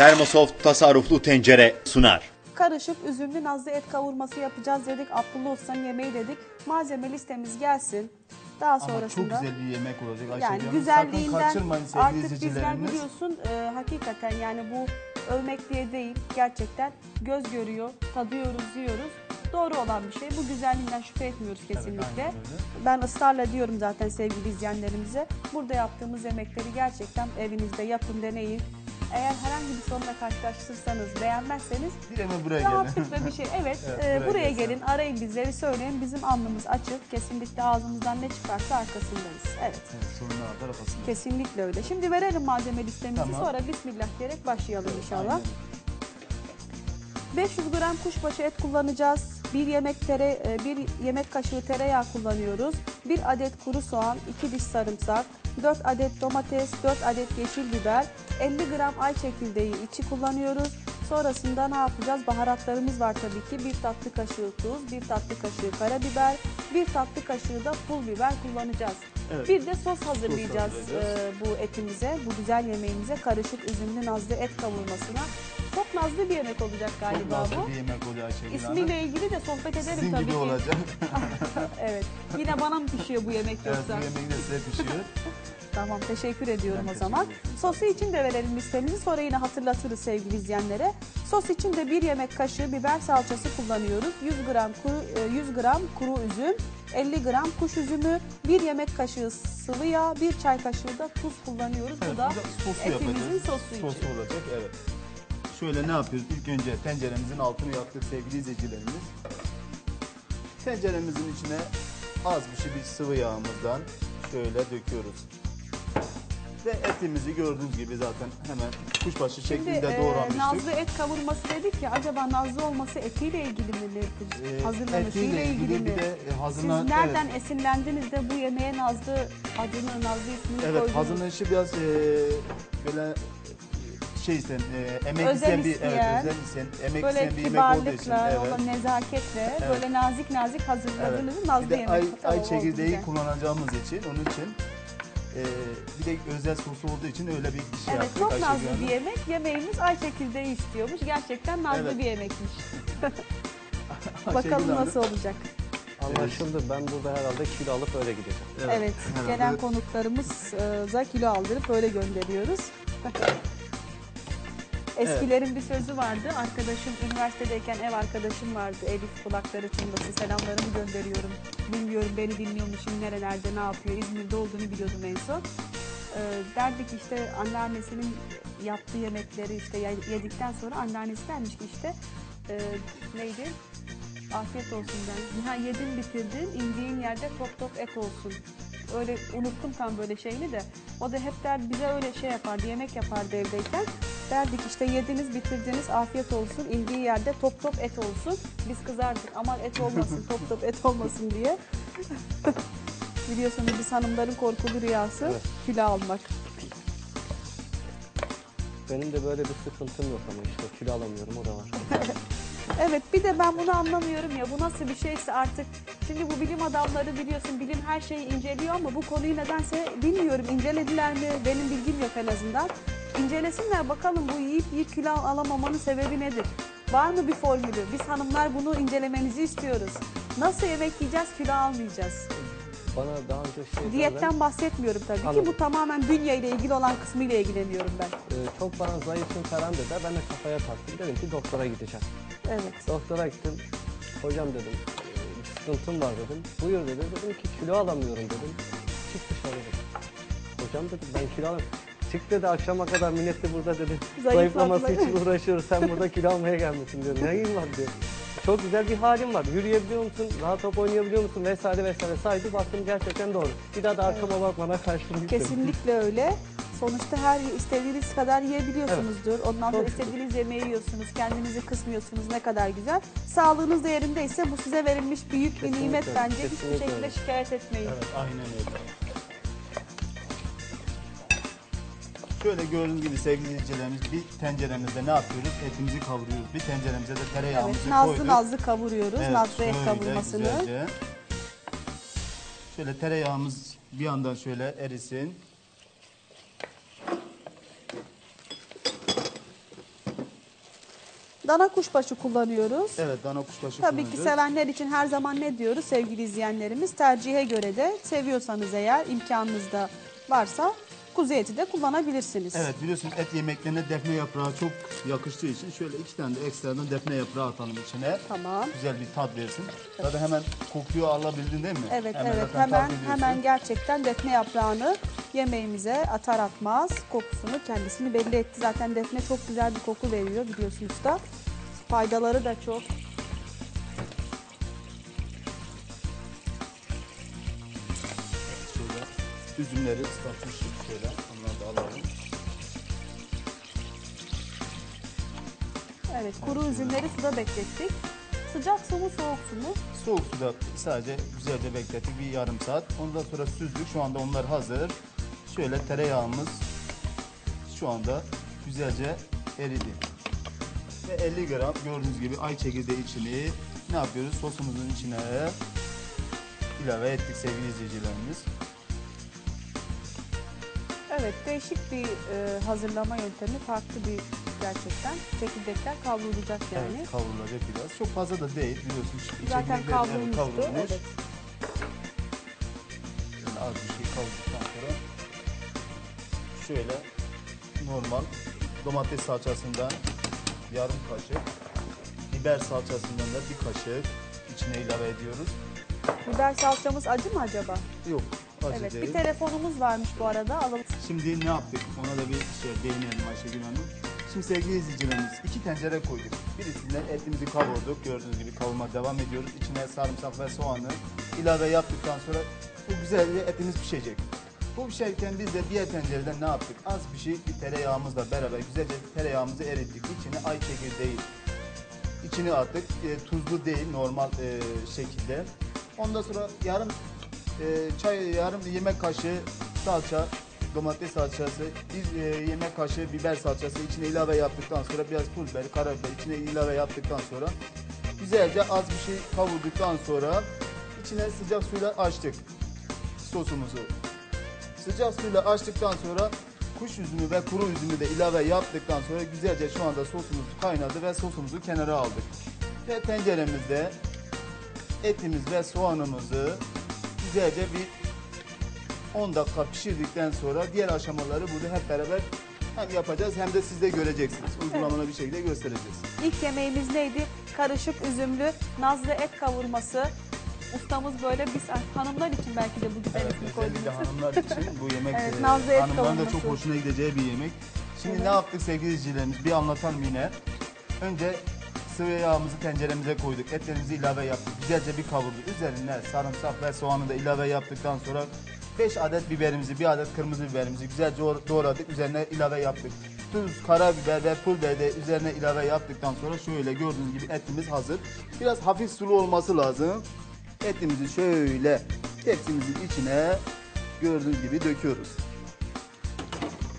Termosoft tasarruflu tencere sunar. Karışık üzümlü nazlı et kavurması yapacağız dedik. Abdullah Usta'nın yemeği dedik. Malzeme listemiz gelsin. Daha Ama çok sonrasında güzel bir yemek olacak Ayşegül yani Hanım. güzelliğinden Sakın kaçırmayın sevgili artık bizler izleyicilerimiz. biliyorsun e, hakikaten yani bu övmek diye değil gerçekten göz görüyor, tadıyoruz, yiyoruz. Doğru olan bir şey. Bu güzelliğinden şüphe etmiyoruz kesinlikle. aynen öyle. ben ısrarla diyorum zaten sevgili izleyenlerimize. Burada yaptığımız yemekleri gerçekten evinizde yapın, deneyin. Eğer herhangi bir sorunla karşılaştırırsanız, beğenmezseniz Bir hemen buraya gelin. Rahatlıkla bir şey. Evet, Evet, e, buraya buraya gelsin. gelin, arayın bizleri, söyleyin. Bizim alnımız açık. Kesinlikle ağzımızdan ne çıkarsa arkasındayız. Evet. Evet, sorunlar arabasında. Kesinlikle öyle. Şimdi verelim malzeme listemizi. Tamam. Sonra Bismillah diyerek başlayalım inşallah. Aynen. 500 gram kuşbaşı et kullanacağız. 1 yemek tere, e, bir yemek kaşığı tereyağı kullanıyoruz. 1 adet kuru soğan, 2 diş sarımsak, 4 adet domates, 4 adet yeşil biber, 50 gram ay çekirdeği içi kullanıyoruz. Sonrasında ne yapacağız? Baharatlarımız var tabii ki. 1 tatlı kaşığı tuz, 1 tatlı kaşığı karabiber, 1 tatlı kaşığı da pul biber kullanacağız. Evet. Bir de sos hazırlayacağız hazırlayacağız. e, bu etimize, bu güzel yemeğimize. Karışık üzümlü nazlı et kavurmasına. Çok nazlı bir yemek olacak Çok galiba nazlı bu. bir yemek Ayşegül Hanım. İsmiyle ilgili de sohbet ederim Sizin tabii gibi ki. olacak. Evet. Yine bana mı pişiyor bu yemek evet, yoksa? bu yemeği de size pişiyor. Tamam teşekkür ediyorum Ben o zaman. Sosu için de verelim listemizi sonra yine hatırlatırız sevgili izleyenlere. Sos için de bir yemek kaşığı biber salçası kullanıyoruz. 100 gram kuru, e, 100 gram kuru üzüm, 50 gram kuş üzümü, bir yemek kaşığı sıvı yağ, bir çay kaşığı da tuz kullanıyoruz. Evet, bu da sosu etimizin yapacağız. sosu için. Sosu olacak evet. Şöyle ne yapıyoruz? İlk önce tenceremizin altını yaktık sevgili izleyicilerimiz. Tenceremizin içine az bir şey bir sıvı yağımızdan şöyle döküyoruz. Ve etimizi gördüğünüz gibi zaten hemen kuşbaşı Şimdi şeklinde e, doğramıştık. nazlı et kavurması dedik ya acaba nazlı olması etiyle ilgili mi nedir? Ee, Hazırlanışıyla ilgili, mi? de e, Siz hazırlan nereden evet, esinlendiniz de bu yemeğe nazlı adını, nazlı ismini evet koydunuz? hazırlanışı biraz e, böyle şey isen, e, emek Özel isteyen bir evet, özel isteyen, emek Böyle isteyen bir yemek olduğu için evet. nezaketle, Evet. böyle nazik nazik hazırladığınız nazlı Bir de yemek. ay, ay çekirdeği kullanacağımız için onun için e, bir de özel sosu olduğu için öyle bir şey Evet yaptık. çok Ayşegül nazlı Hanım. bir yemek. Yemeğimiz ay çekirdeği istiyormuş. Gerçekten nazlı Evet. bir yemekmiş. Ayşegül Bakalım Hanım. nasıl olacak. Anlaşıldı. Ben burada herhalde kilo alıp öyle gideceğim. Evet, herhalde. gelen konuklarımıza kilo aldırıp öyle gönderiyoruz. Eskilerin bir sözü vardı. Arkadaşım üniversitedeyken ev arkadaşım vardı. Elif kulakları çınlasın. Selamlarımı gönderiyorum. Bilmiyorum beni dinliyor mu şimdi nerelerde ne yapıyor. İzmir'de olduğunu biliyordum en son. Ee, derdik işte anneannesinin yaptığı yemekleri işte yedikten sonra anneannesi dermiş ki işte e, neydi? Afiyet olsun ben. Ha yedin bitirdin, indiğin yerde top top et olsun. Öyle unuttum tam böyle şeyini de. O da hep der bize öyle şey yapardı, yemek yapardı evdeyken. Derdik işte yediniz bitirdiniz afiyet olsun, indiği yerde top top et olsun. Biz kızardık aman et olmasın, top top et olmasın diye. Biliyorsunuz biz hanımların korkulu rüyası Evet. kilo almak. Benim de böyle bir sıkıntım yok ama işte kilo alamıyorum o da var. Evet bir de ben bunu anlamıyorum ya bu nasıl bir şeyse artık şimdi bu bilim adamları biliyorsun bilim her şeyi inceliyor ama bu konuyu nedense bilmiyorum incelediler mi benim bilgim yok en azından. İncelesinler bakalım bu yiyip yiyip kilo alamamanın sebebi nedir? Var mı bir formülü? Biz hanımlar bunu incelemenizi istiyoruz. Nasıl yemek yiyeceğiz kilo almayacağız? Bana daha önce şey Diyetten bahsetmiyorum tabii ki Anladım. bu tamamen bünye ile ilgili olan kısmıyla ilgileniyorum ben. e, çok bana zayıfsın falan dediler. Ben de kafaya taktım. Dedim ki doktora gideceğim. Evet. Doktora gittim. Hocam dedim bir sıkıntım var dedim. Buyur dedi. Dedim ki kilo alamıyorum dedim. Çık dışarı dedim. Hocam dedim ben kilo alamıyorum. Çık dedi akşama kadar millet de burada dedi. Zayıflaması için uğraşıyoruz. Sen burada kilo almaya gelmişsin diyor. Neyin var diyor. Çok güzel bir halin var. Yürüyebiliyor musun? Rahat top oynayabiliyor musun? Vesaire vesaire saydı. Baktım gerçekten doğru. Bir daha da arkama bakmana karşılık Kesinlikle öyle. Sonuçta her istediğiniz kadar yiyebiliyorsunuzdur. Ondan sonra istediğiniz yemeği yiyorsunuz. Kendinizi kısmıyorsunuz. Ne kadar güzel. Sağlığınız da yerindeyse bu size verilmiş büyük bir Kesinlikle, nimet bence. Hiçbir şekilde öyle. şikayet etmeyin. Evet aynen öyle. Şöyle gördüğünüz gibi sevgili izleyicilerimiz bir tenceremizde ne yapıyoruz? Etimizi kavuruyoruz. Bir tenceremize de tereyağımızı Evet, nazlı koyduk. nazlı kavuruyoruz. Evet, nazlı et şöyle kavurmasını. güzelce. Şöyle tereyağımız bir yandan şöyle erisin. Dana kuşbaşı kullanıyoruz. Evet dana kuşbaşı Tabii ki kullanacağız. sevenler için her zaman ne diyoruz sevgili izleyenlerimiz? Tercihe göre de seviyorsanız eğer imkanınız da varsa kuzu eti de kullanabilirsiniz. Evet biliyorsun et yemeklerine defne yaprağı çok yakıştığı için şöyle iki tane de ekstradan defne yaprağı atalım içine. Tamam. Güzel bir tat versin. Zaten hemen kokuyu alabildin değil mi? Evet Hemen evet hemen hemen gerçekten defne yaprağını yemeğimize atar atmaz kokusunu kendisini belli etti. Zaten defne çok güzel bir koku veriyor biliyorsunuz da. Faydaları da çok. Üzümleri ıslatmıştık şöyle. Onları da alalım. Evet kuru üzümleri suda beklettik. Sıcak su mu soğuk su mu? Soğuk suda sadece güzelce beklettik bir yarım saat. Ondan sonra süzdük. Şu anda onlar hazır. Şöyle tereyağımız şu anda güzelce eridi. Ve 50 gram gördüğünüz gibi ay çekirdeği içini ne yapıyoruz? Sosumuzun içine ilave ettik sevgili izleyicilerimiz. Evet değişik bir e, hazırlama yöntemi farklı bir gerçekten. Çekirdekler kavrulacak yani. Evet, kavrulacak biraz. Çok fazla da değil biliyorsun. Ç- Zaten çekirdekler, kavrulmuştu. kavrulmuş. Evet. Şöyle az bir şey kavurduktan sonra şöyle normal domates salçasından yarım kaşık, biber salçasından da bir kaşık içine ilave ediyoruz. Biber salçamız acı mı acaba? Yok, acı evet bir telefonumuz varmış bu arada alalım. Şimdi ne yaptık? Ona da bir şey değinelim Ayşegül Hanım. Şimdi sevgili izleyicilerimiz iki tencere koyduk. Birisinden etimizi kavurduk. Gördüğünüz gibi kavurma devam ediyoruz. İçine sarımsak ve soğanı ilave yaptıktan sonra bu güzelce etimiz pişecek. Bu pişerken biz de diğer tencereden ne yaptık? Az bir şey bir tereyağımızla beraber güzelce tereyağımızı erittik. İçine ay çekirdeği içine attık. E, tuzlu değil normal e, şekilde. Ondan sonra yarım e, çay yarım yemek kaşığı salça, domates salçası, bir e, yemek kaşığı biber salçası içine ilave yaptıktan sonra biraz pul biber, karabiber içine ilave yaptıktan sonra güzelce az bir şey kavurduktan sonra içine sıcak suyla açtık sosumuzu. Sıcak suyla açtıktan sonra kuş üzümü ve kuru üzümü de ilave yaptıktan sonra güzelce şu anda sosumuz kaynadı ve sosumuzu kenara aldık. Ve tenceremizde etimiz ve soğanımızı güzelce bir 10 dakika pişirdikten sonra diğer aşamaları burada hep beraber hem yapacağız hem de siz de göreceksiniz. Uygulamalı bir şekilde göstereceğiz. İlk yemeğimiz neydi? Karışık üzümlü nazlı et kavurması. Ustamız böyle biz hanımlar için belki de bu güzel Evet, ismi özellikle koydunuz. hanımlar için bu yemek Evet, e, nazlı et hanımların da kavurması. çok hoşuna gideceği bir yemek. Şimdi ne yaptık sevgili izleyicilerimiz? Bir anlatalım yine. Önce sıvı yağımızı tenceremize koyduk. Etlerimizi ilave yaptık. Güzelce bir kavurduk. Üzerine sarımsak ve soğanı da ilave yaptıktan sonra 5 adet biberimizi, bir adet kırmızı biberimizi güzelce doğra- doğradık. Üzerine ilave yaptık. Tuz, karabiber ve pul de üzerine ilave yaptıktan sonra şöyle gördüğünüz gibi etimiz hazır. Biraz hafif sulu olması lazım. Etimizi şöyle tepsimizin içine gördüğünüz gibi döküyoruz.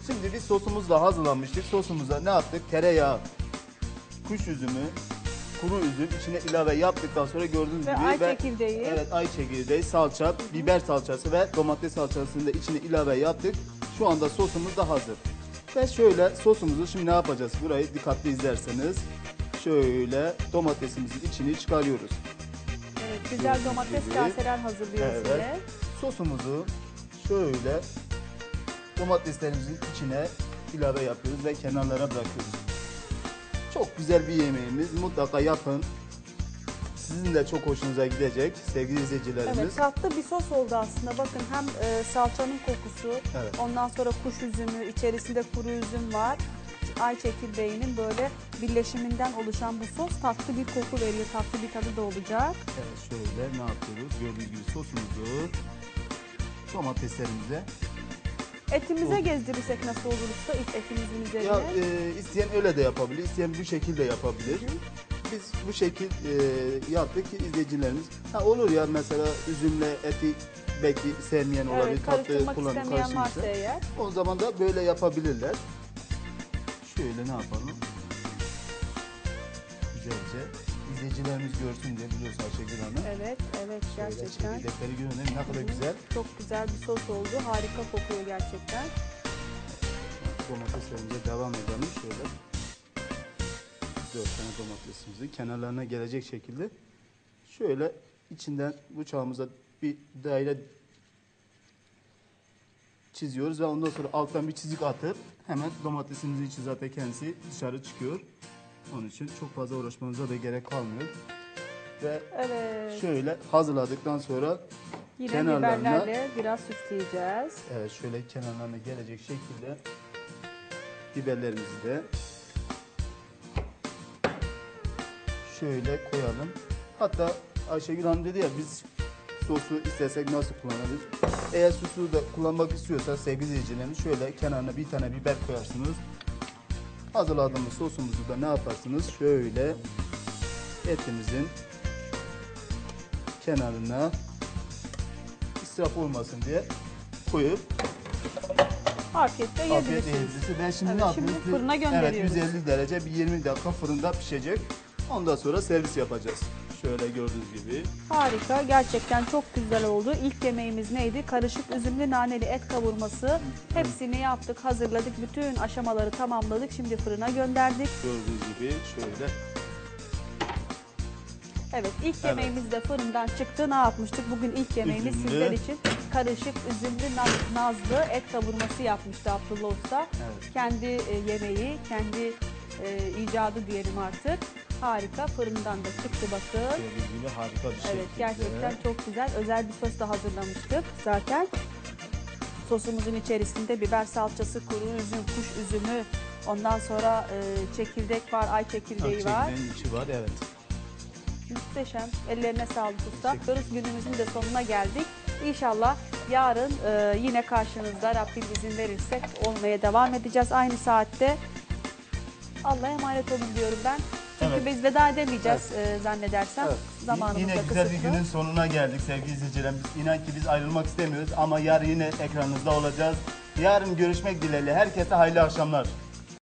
Şimdi biz sosumuzla hazırlanmıştık. Sosumuza ne yaptık? Tereyağı, kuş üzümü, kuru üzüm içine ilave yaptıktan sonra gördüğünüz Ve gibi ay çekirdeği. Evet, ay çekirdeği, salça, biber salçası ve domates salçasını da içine ilave yaptık. Şu anda sosumuz da hazır. Ve şöyle sosumuzu şimdi ne yapacağız? Burayı dikkatli izlerseniz şöyle domatesimizin içini çıkarıyoruz. Evet, güzel domates gibi. kaseler hazırlıyoruz Evet. yine. Sosumuzu şöyle domateslerimizin içine ilave yapıyoruz ve kenarlara bırakıyoruz. Çok güzel bir yemeğimiz. Mutlaka yapın. Sizin de çok hoşunuza gidecek sevgili izleyicilerimiz. Evet tatlı bir sos oldu aslında. Bakın hem e, salçanın kokusu, Evet. ondan sonra kuş üzümü, içerisinde kuru üzüm var. Ay çekirdeğinin böyle birleşiminden oluşan bu sos tatlı bir koku veriyor. Tatlı bir tadı da olacak. Evet şöyle ne yapıyoruz? Gördüğünüz gibi sosumuzu domateslerimize Etimize gezdirirsek nasıl olur usta? İlk etimizin üzerine. ya e, isteyen öyle de yapabilir, isteyen bu şekilde yapabilir. Biz bu şekil e, yaptık ki izleyicilerimiz ha olur ya mesela üzümle eti belki sevmeyen olabilir, evet, tatlı karıştırmak kullanıp eğer. O zaman da böyle yapabilirler. Şöyle ne yapalım? Güzelce izleyicilerimiz görsün diye biliyorsun Ayşegül Hanım. Evet, evet gerçekten. çekirdekleri görün ne kadar Hı, güzel. Çok güzel bir sos oldu. Harika kokuyor gerçekten. Domateslerimize devam edelim şöyle. dört tane domatesimizi kenarlarına gelecek şekilde şöyle içinden bıçağımıza bir daire çiziyoruz ve ondan sonra alttan bir çizik atıp hemen domatesimizin içi zaten kendisi dışarı çıkıyor. Onun için çok fazla uğraşmanıza da gerek kalmıyor. Ve Evet. şöyle hazırladıktan sonra Yine kenarlarına- biberlerle biraz süsleyeceğiz. Evet şöyle kenarlarına gelecek şekilde biberlerimizi de şöyle koyalım. Hatta Ayşegül Hanım dedi ya biz sosu istesek nasıl kullanırız? Eğer sosu da kullanmak istiyorsa sevgili izleyicilerimiz şöyle kenarına bir tane biber koyarsınız. Hazırladığımız sosumuzu da ne yaparsınız? Şöyle etimizin kenarına israf olmasın diye koyup Afiyetle Afiyet yiyebilirsiniz. yiyebilirsiniz. Ben şimdi Evet, ne yapayım? şimdi fırına gönderiyoruz. Evet 150 derece bir 20 dakika fırında pişecek. Ondan sonra servis yapacağız. Şöyle gördüğünüz gibi. Harika. Gerçekten çok güzel oldu. İlk yemeğimiz neydi? Karışık üzümlü naneli et kavurması. Hepsini yaptık, hazırladık. Bütün aşamaları tamamladık. Şimdi fırına gönderdik. Gördüğünüz gibi şöyle. Evet ilk yemeğimiz de fırından çıktı. Ne yapmıştık? Bugün ilk yemeğimiz Üzümlü. sizler için karışık üzümlü naz- nazlı et kavurması yapmıştı Abdullah Usta. Evet. Kendi e, yemeği, kendi e, icadı diyelim artık. Harika. Fırından da çıktı bakın. Gibi harika bir şey. Evet gerçekten çok güzel. Özel bir sos da hazırlamıştık zaten. Sosumuzun içerisinde biber salçası, kuru üzüm, kuş üzümü, ondan sonra e, çekirdek var, ay çekirdeği var. Çekirdeğin içi var evet. Muhteşem. Ellerine sağlık usta. Diyoruz günümüzün de sonuna geldik. İnşallah yarın e, yine karşınızda Rabbim izin verirse olmaya devam edeceğiz aynı saatte. Allah'a emanet olun diyorum ben. Çünkü Evet. biz veda edemeyeceğiz e, zannedersem. Evet. Zamanımız Yine güzel bir kısıtlı. günün sonuna geldik sevgili izleyicilerimiz. İnan ki biz ayrılmak istemiyoruz ama yarın yine ekranınızda olacağız. Yarın görüşmek dileğiyle. Herkese hayırlı akşamlar.